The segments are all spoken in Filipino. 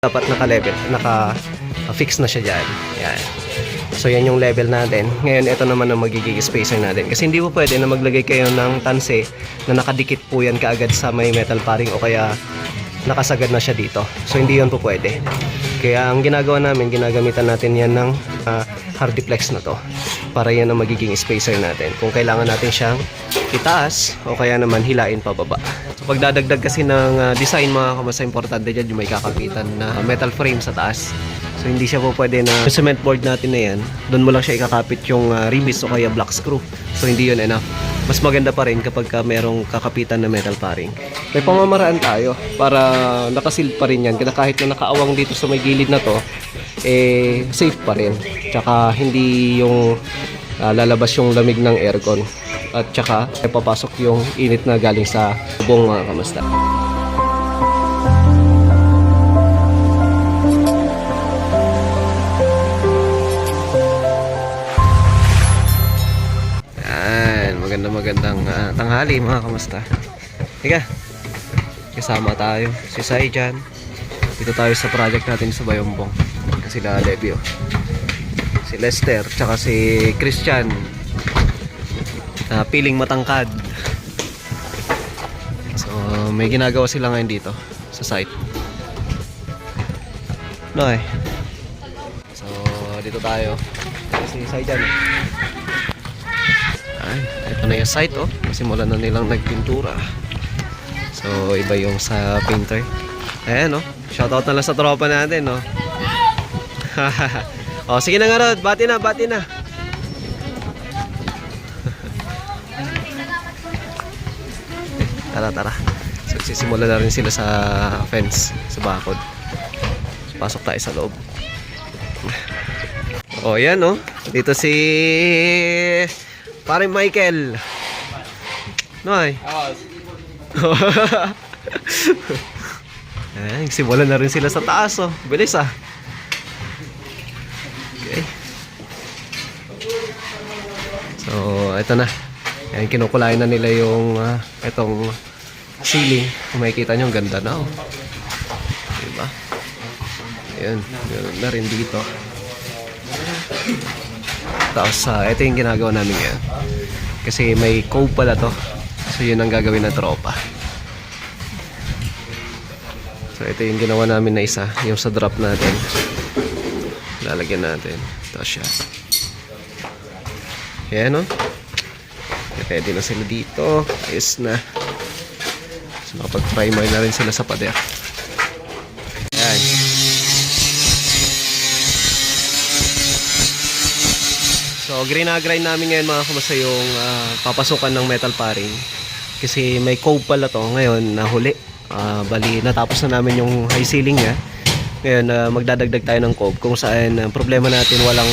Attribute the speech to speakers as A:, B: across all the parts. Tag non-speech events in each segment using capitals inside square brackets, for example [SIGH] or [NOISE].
A: dapat naka-level, naka-fix na siya dyan. Yan. So yan yung level natin. Ngayon ito naman ang magiging spacer natin. Kasi hindi po pwede na maglagay kayo ng tanse na nakadikit po yan kaagad sa may metal paring o kaya nakasagad na siya dito. So hindi yun po pwede. Kaya ang ginagawa namin, ginagamitan natin yan ng uh, hardiplex na to. Para yan ang magiging spacer natin. Kung kailangan natin siyang itaas o kaya naman hilain pababa. So pagdadagdag kasi ng ah, design mga kamasa importante dyan yung may kakapitan na metal frame sa taas. So hindi siya po pwede na cement board natin na yan, doon mo lang siya ikakapit yung uh, ribis o kaya black screw. So hindi yun enough. Mas maganda pa rin kapag ka merong kakapitan na metal paring. May pamamaraan tayo para nakasil pa rin yan. Kaya kahit na nakaawang dito sa may gilid na to, eh safe pa rin. Tsaka hindi yung ah, lalabas yung lamig ng aircon. At tsaka ay papasok yung init na galing sa bubong mga kamasta. Yan, magandang ah, tanghali mga kamusta. Higa, kasama tayo. Si Sai dyan. Dito tayo sa project natin sa Bayombong. Kasi na Levio. Si Lester, tsaka si Christian. na piling matangkad. So, may ginagawa sila ngayon dito sa site. No. So, dito tayo. Si Sai dyan. eh. Ito na yung site oh. Simulan na nilang nagpintura. So, iba yung sa painter. Ayan oh. Shoutout na lang sa tropa natin oh. [LAUGHS] oh, sige na nga Rod. Bati na, bati na. [LAUGHS] tara, tara. So, sisimula na rin sila sa fence, sa bakod. Pasok tayo sa loob. [LAUGHS] Oh, yan oh. Dito si Pare Michael. Noy. [LAUGHS] Ayan, simulan na rin sila sa taas oh. Bilis ah. Okay. So, ito na. Ayan, kinukulayan na nila yung ah, itong ceiling. Kung makikita nyo, ang ganda na oh. Diba? Ayan, meron na rin dito. Tapos, ah, ito yung ginagawa namin ngayon. Kasi may cove pala to. So, yun ang gagawin ng tropa. So, ito yung ginawa namin na isa. Yung sa drop natin. Lalagyan natin. Ito siya. Ayan, no? Ready na sila dito. Ayos na. So, nakapag-primer na rin sila sa pader. So, grind namin ngayon mga kumasa yung ah, papasukan ng metal paring. Kasi may cove pala to ngayon nahuli. Ah, bali, natapos na namin yung high ceiling niya. Ngayon, ah, magdadagdag tayo ng cove kung saan ang problema natin walang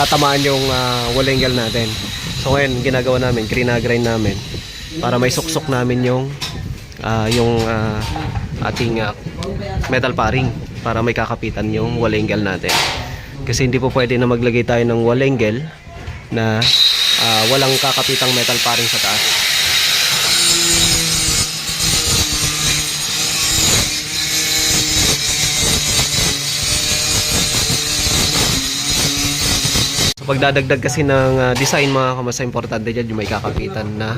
A: tatamaan yung uh, wall angle natin. So ngayon, ginagawa namin, grind namin para may suksok namin yung ah, yung ah, ating ah, metal paring para may kakapitan yung wall angle natin. Kasi hindi po pwede na maglagay tayo ng wall angle na ah, walang kakapitang metal paring sa taas. Pagdadagdag kasi ng ah, design mga kamasa importante dyan yung may kakapitan na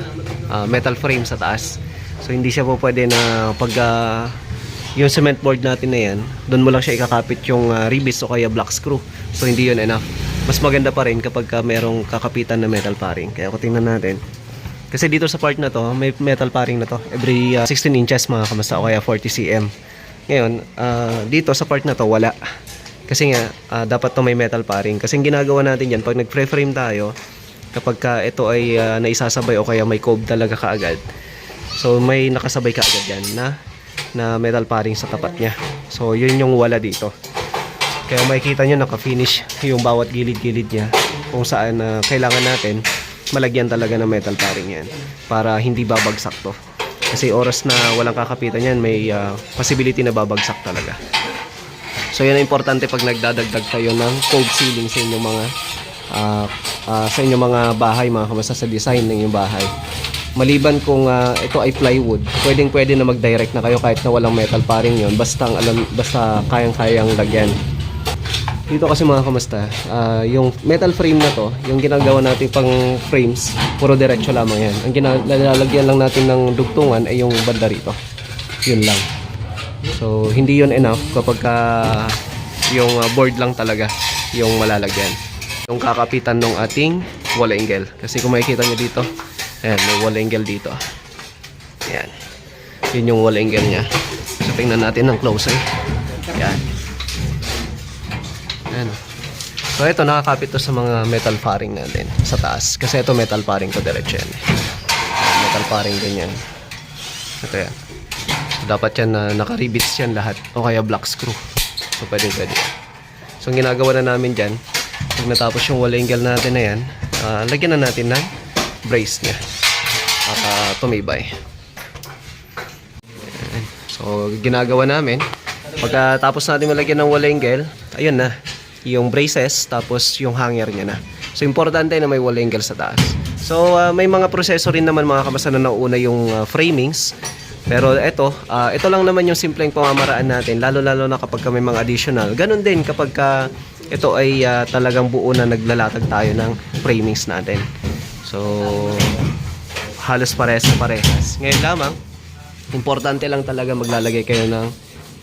A: ah, metal frame sa taas. So hindi siya po pwede na pag ah, yung cement board natin na yan, doon mo lang siya ikakapit yung ah, ribis o kaya black screw. So hindi yun enough. Mas maganda pa rin kapag ka merong kakapitan na metal paring. Kaya kung tingnan natin. Kasi dito sa part na to, may metal paring na to. Every ah, 16 inches mga kamasa o kaya 40 cm. Ngayon, ah, dito sa part na to, wala. Kasi nga, ah, dapat to may metal paring. Kasi ginagawa natin yan, pag nag-frame tayo, kapag ka ito ay ah, naisasabay o kaya may cove talaga kaagad, so may nakasabay kaagad yan na, na metal paring sa tapat niya. So yun yung wala dito. Kaya makikita nyo naka-finish yung bawat gilid-gilid niya kung saan ah, kailangan natin malagyan talaga ng metal paring yan para hindi babagsak to. Kasi oras na walang kakapitan yan, may ah, possibility na babagsak talaga. So yan ang importante pag nagdadagdag kayo ng cove ceiling sa inyong mga ah, ah, sa inyong mga bahay, mga kamasa sa design ng inyong bahay. Maliban kung ah, ito ay plywood, pwedeng pwede na mag-direct na kayo kahit na walang metal paring yon basta alam basta kayang-kayang lagyan. Dito kasi mga kamusta, ah, yung metal frame na to, yung ginagawa natin pang frames, puro diretso lamang yan. Ang ginalagyan lang natin ng dugtungan ay yung banda rito. Yun lang. So, hindi yun enough kapag ka yung ah, board lang talaga yung malalagyan. Yung kakapitan ng ating wall angle. Kasi kung makikita nyo dito, ayan, may wall angle dito. Ayan. Yun yung wall angle niya. So, tingnan natin ng closer. Ayan. So, ito, nakakapit to sa mga metal paring natin sa taas. Kasi ito, metal paring to diretso Metal paring din yan. Ito yan. Dapat yan na nakaribits yan lahat. O kaya black screw. So, pwede, pwede. So, ang ginagawa na namin dyan, pag natapos yung wall angle natin na yan, ah, lagyan na natin ng brace niya. Para tumibay. So, ginagawa namin, pagkatapos natin malagyan ng wall angle, ayun na, yung braces, tapos yung hanger niya na. So, importante na may wall angle sa taas. So, ah, may mga proseso rin naman mga kamasa na nauna yung ah, framings. Pero ito, ah, ito lang naman yung simpleng pamamaraan natin, lalo-lalo na kapag ka may mga additional. Ganon din kapag ka ito ay ah, talagang buo na naglalatag tayo ng framings natin. So, halos parehas na parehas. Ngayon lamang, importante lang talaga maglalagay kayo ng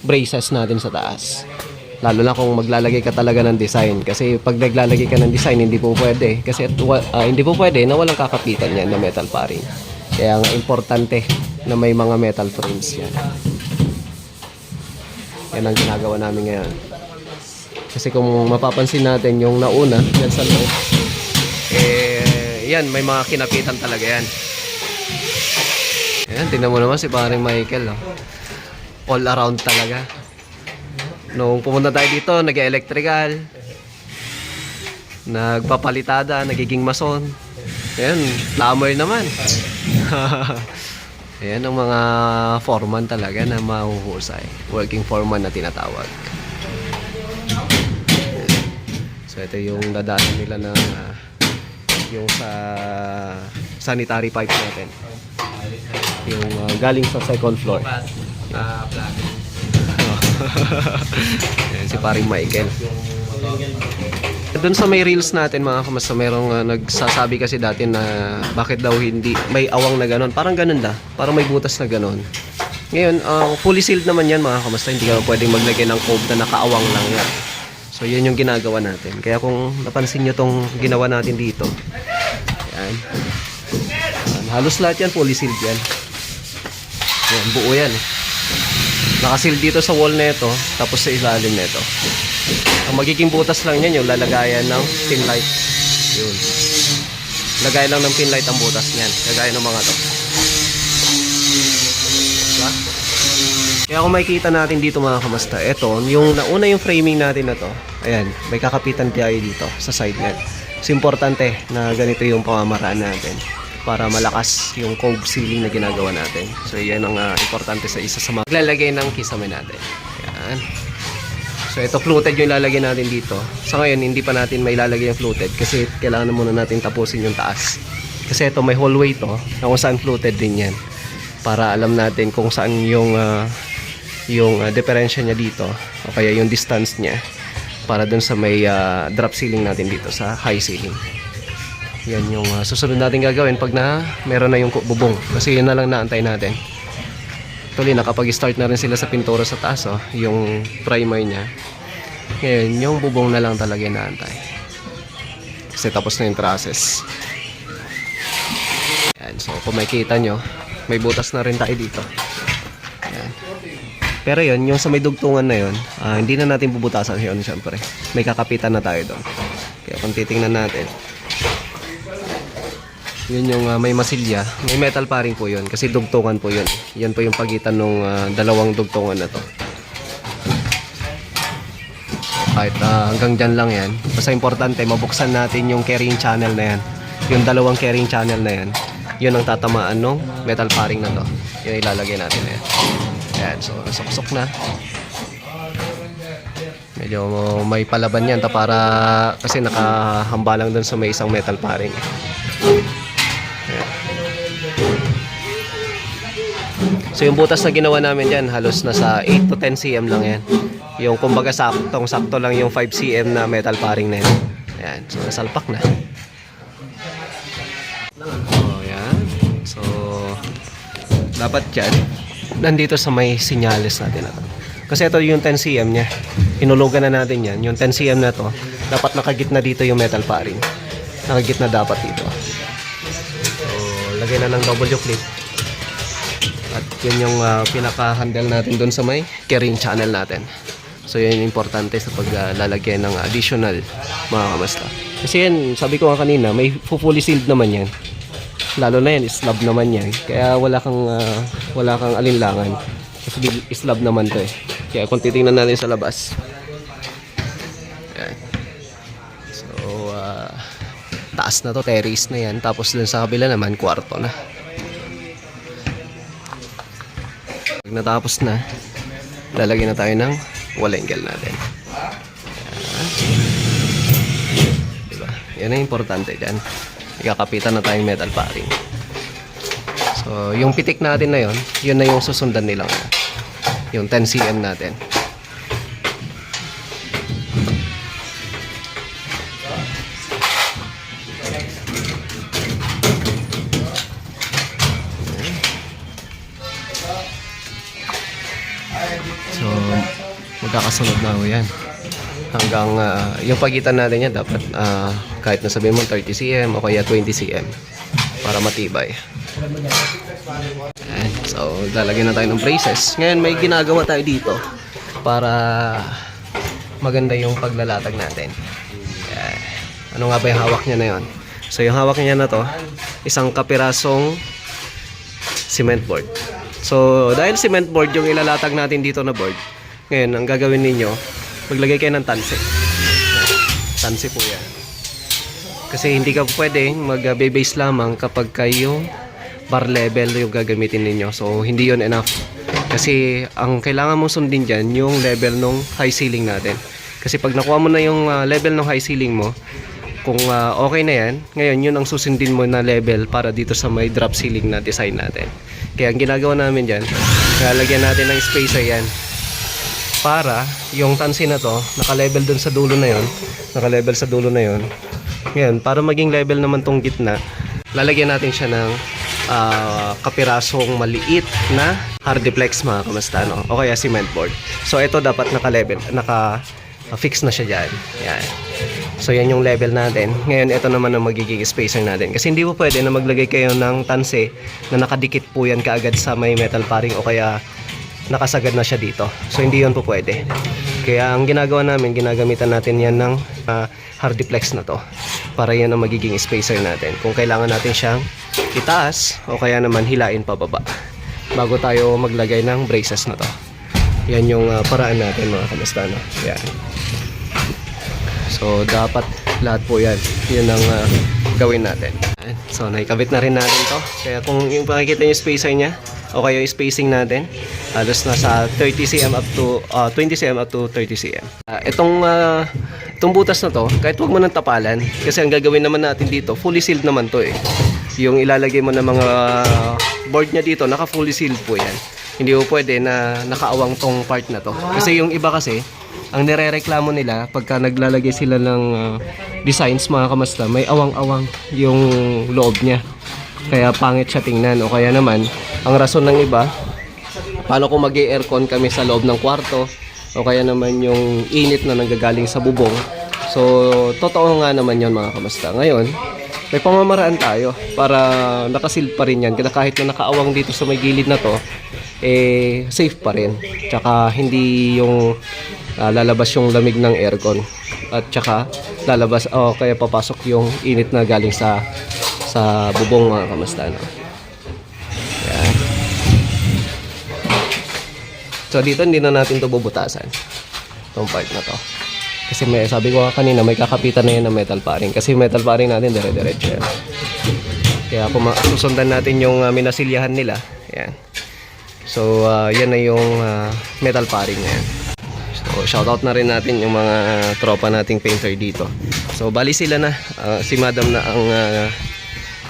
A: braces natin sa taas. Lalo na kung maglalagay ka talaga ng design. Kasi pag naglalagay ka ng design, hindi po pwede. Kasi ah, hindi po pwede na walang kakapitan yan na metal paring. Kaya nga importante na may mga metal frames yan. Yan ang ginagawa namin ngayon. Kasi kung mapapansin natin yung nauna, yan sa loob, eh, yan, may mga kinapitan talaga yan. Ayan, tingnan mo naman si paring Michael. Oh. All around talaga. Nung pumunta tayo dito, nag-electrical, nagpapalitada, nagiging mason. Ayan, plumber naman. [LAUGHS] Ayan ang mga foreman talaga na mahuhusay. Working foreman na tinatawag. So ito yung dadaanan nila na yung sa sanitary pipe natin. Yung ah, galing sa second floor. [LAUGHS] Ayan, si paring Michael. Doon sa may reels natin mga kamasa, merong ah, nagsasabi kasi dati na bakit daw hindi, may awang na ganon. Parang ganon da, parang may butas na ganon. Ngayon, ah, fully sealed naman yan mga kamasta, hindi ka pwedeng maglagay ng cove na nakaawang lang yan. So, yun yung ginagawa natin. Kaya kung napansin nyo tong ginawa natin dito, yan. Yan, Halos lahat yan, fully sealed yan. Yan, buo yan. eh. Nakasil dito sa wall nito, tapos sa ilalim nito. Ang magiging butas lang niyan yung lalagayan ng pin light. Yun. Lagay lang ng pin light ang butas niyan. Kagaya ng mga to. Diba? Kaya kung makikita natin dito mga kamasta, ito, yung nauna yung framing natin na to, ayan, may kakapitan tayo dito sa side net. So, importante na ganito yung pamamaraan natin para malakas yung cove sealing na ginagawa natin. So, yan ang ah, importante sa isa sa mga lalagay ng kisame natin. Ayan. So, ito fluted yung ilalagay natin dito. Sa ngayon, hindi pa natin may ilalagay yung fluted kasi kailangan na muna natin tapusin yung taas. Kasi ito may hallway to na kung saan fluted din yan. Para alam natin kung saan yung ah, yung uh, diferensya niya dito o kaya yung distance niya para dun sa may ah, drop ceiling natin dito sa high ceiling. Yan yung ah, susunod natin gagawin pag na meron na yung bubong kasi yun na lang naantay natin. Tuloy nakapag-start na rin sila sa pintura sa taas oh, yung primer niya. Ngayon, yung bubong na lang talaga naantay. Kasi tapos na yung process. Yan, so kung makikita nyo, may butas na rin tayo dito. Yan. Pero yun, yung sa may dugtungan na yun, ah, hindi na natin bubutasan yun syempre. May kakapitan na tayo doon. Kaya kung titingnan natin, yun yung ah, may masilya. May metal paring po yun kasi dugtungan po yun. Yan po yung pagitan ng dalawang dugtungan na to. Kahit ah, hanggang dyan lang yan. Basta importante, mabuksan natin yung carrying channel na yan. Yung dalawang carrying channel na yan. Yun ang tatamaan ng metal paring na to. Yun ilalagay natin na yan. Ayan, so nasuksok na. Medyo may palaban yan ta para kasi nakahamba lang dun sa may isang metal paring. So yung butas na ginawa namin dyan, halos nasa 8 to 10 cm lang yan. Yung kumbaga saktong sakto lang yung 5 cm na metal paring na yan. Ayan, so nasalpak na. Oh, yan. So, dapat dyan, nandito sa may sinyales natin na to. Kasi ito yung 10 cm niya. Inulugan na natin yan. Yung 10 cm na to, dapat nakagitna dito yung metal paring. Nakagitna dapat dito. So, lagay na ng W clip. Yun yung ah, pinaka-handle natin doon sa may carrying channel natin. So yun yung importante sa paglalagay ng additional mga kamasta. Kasi yan, sabi ko nga kanina, may fully sealed naman yan. Lalo na yan, slab naman yan. Kaya wala kang, ah, wala kang alinlangan. Kasi slab naman to eh. Kaya kung titingnan natin sa labas. Yan. So, ah, taas na to, terrace na yan. Tapos dun sa kabila naman, kwarto na. Natapos na, lalagyan na tayo ng wall angle natin. Diba? Yan ang importante dyan. Ikakapitan na tayong metal paring. So, yung pitik natin na yon, yun na yung susundan nilang yung 10 cm natin. Magkakasunod na yan. Hanggang ah, yung pagitan natin yan dapat ah, kahit na sabihin mo 30 cm o kaya 20 cm para matibay. Ayan. So, lalagyan na tayo ng braces. Ngayon, may ginagawa tayo dito para maganda yung paglalatag natin. Ayan. Ano nga ba yung hawak niya na yon? So, yung hawak niya na to, isang kapirasong cement board. So, dahil cement board yung ilalatag natin dito na board, ngayon, ang gagawin ninyo, maglagay kayo ng tanse. Ayan. Tanse po yan. Kasi hindi ka pwede mag-base lamang kapag kayo bar level yung gagamitin ninyo. So, hindi yon enough. Kasi, ang kailangan mong sundin dyan, yung level ng high ceiling natin. Kasi pag nakuha mo na yung ah, level ng high ceiling mo, kung ah, okay na yan, ngayon yun ang susundin mo na level para dito sa may drop ceiling na design natin. Kaya ang ginagawa namin dyan, lalagyan natin ng spacer yan para yung tansi na to, naka-level dun sa dulo na yon, naka-level sa dulo na yon. Ngayon, para maging level naman tong gitna, lalagyan natin siya ng ah, kapirasong maliit na hardiplex mga kamasta, no? O kaya cement board. So, ito dapat naka-level, naka-fix na siya dyan. Yan. So, yan yung level natin. Ngayon, ito naman ang magiging spacer natin. Kasi hindi po pwede na maglagay kayo ng tanse na nakadikit po yan kaagad sa may metal paring o kaya nakasagad na siya dito. So hindi yun po pwede. Kaya ang ginagawa namin, ginagamitan natin yan ng uh, hardiplex na to. Para yan ang magiging spacer natin. Kung kailangan natin siyang itaas o kaya naman hilain pababa. Bago tayo maglagay ng braces na to. Yan yung uh, paraan natin mga kamusta. No? Yan. So dapat lahat po yan. Yun ang uh, gawin natin. So naikabit na rin natin to. Kaya kung yung pakikita yung spacer niya, o kaya spacing natin, halos nasa 30 cm up to uh, 20 cm up to 30 cm. Uh, itong uh, itong butas na to, kahit wag mo nang tapalan, kasi ang gagawin naman natin dito, fully sealed naman to eh. Yung ilalagay mo ng mga board niya dito, naka fully sealed po yan. Hindi po pwede na nakaawang tong part na to. Kasi yung iba kasi, ang nirereklamo nila pagka naglalagay sila ng uh, designs mga kamasta, may awang-awang yung loob niya. Kaya pangit siya tingnan o kaya naman ang rason ng iba paano kung mag aircon kami sa loob ng kwarto o kaya naman yung init na nanggagaling sa bubong. So totoo nga naman yon mga kamusta. Ngayon, may pamamaraan tayo para nakasil pa rin yan. Kaya kahit na nakaawang dito sa may gilid na to, eh safe pa rin. Tsaka hindi yung ah, lalabas yung lamig ng aircon. At tsaka lalabas o kaya papasok yung init na galing sa sa bubong mga kamusta no. So dito hindi na natin to bubutasan. Itong part na to. Kasi may sabi ko kanina may kakapitan na yan ng metal paring kasi metal paring natin dire-diretso yan. Kaya kung susundan natin yung uh, minasilyahan nila, yan. So ah, yan na yung ah, metal paring na yan. So shoutout na rin natin yung mga tropa nating painter dito. So bali sila na ah, si Madam na ang ah,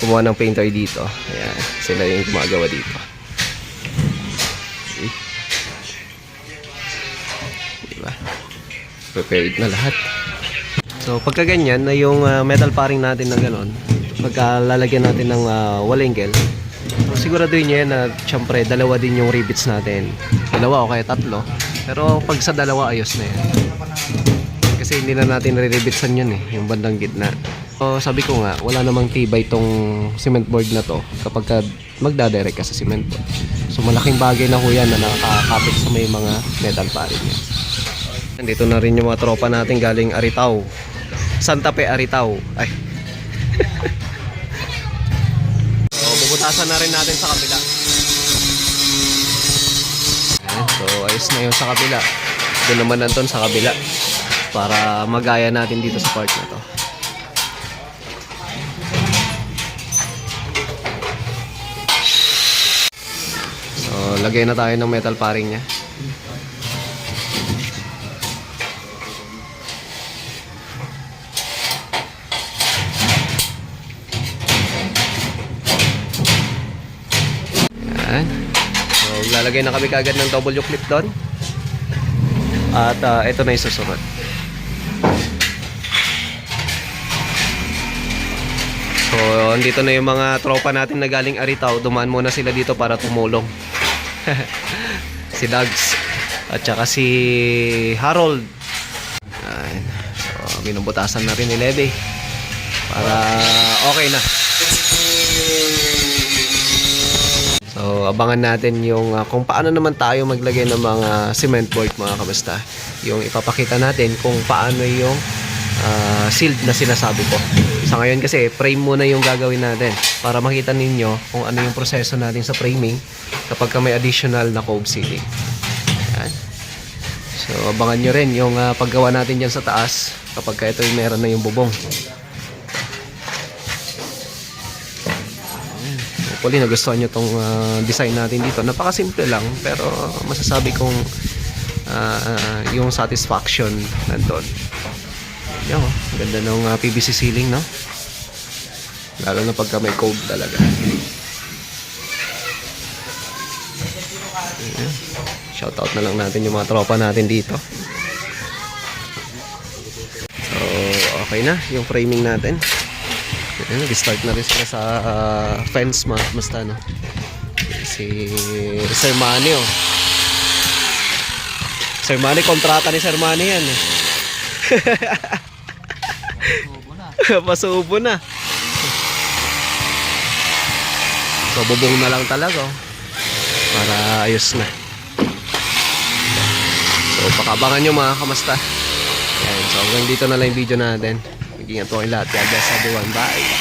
A: kumuha ng painter dito. Ayan, sila yung gumagawa dito. Prepared na lahat. So pagka ganyan na yung ah, metal paring natin na ganon, pagka lalagyan natin ng uh, walengkel, so siguraduhin nyo yan na syempre dalawa din yung rivets natin. Dalawa o kaya tatlo. Pero pag sa dalawa ayos na yan. Kasi hindi na natin re-rivitsan yun eh, yung bandang gitna. So sabi ko nga, wala namang tibay tong cement board na to kapag ka magdadirect ka sa cement board. So malaking bagay na ho yan na nakakapit sa may mga metal paring yan. Nandito na rin yung mga tropa natin galing Aritaw. Santa Fe Aritaw. Ay. [LAUGHS] so, bubutasan na rin natin sa kabila. So, ayos na yun sa kabila. Doon naman nanton sa kabila. Para magaya natin dito sa part na to. So, lagay na tayo ng metal paring niya. Yan. So, lalagay na kami kagad ng W clip doon. At ah, ito na yung susunod. So, andito na yung mga tropa natin na galing Aritaw. Dumaan muna sila dito para tumulong. [LAUGHS] si Dags. At saka si Harold. Ayan. So, binubutasan na rin ni Leve. Para okay na. Abangan natin yung uh, kung paano naman tayo maglagay ng mga cement board mga kabasta. Yung ipapakita natin kung paano yung uh, sealed na sinasabi ko. Sa ngayon kasi, frame muna yung gagawin natin para makita ninyo kung ano yung proseso natin sa framing kapag ka may additional na cove sealing. Yan. So, abangan nyo rin yung uh, paggawa natin dyan sa taas kapag ka ito yung meron na yung bubong. Hopefully nagustuhan nyo tong ah, design natin dito. Napakasimple lang pero masasabi kong ah, yung satisfaction nandun. Yan oh, ganda ng ah, PVC ceiling no. Lalo na pagka may code talaga. Shoutout na lang natin yung mga tropa natin dito. So, okay na yung framing natin. Ayan, nag-start na rin sila sa ah, fence ma basta no. Si Sir Manny oh. Sir Manny, kontrata ni Sir Manny yan eh. [LAUGHS] Pasubo na. So bubong na lang talaga oh. Para ayos na. So pakabangan nyo mga kamasta. Ayan, so hanggang dito na lang yung video natin. Mag-ingat po kayong lahat. God bless everyone. Bye.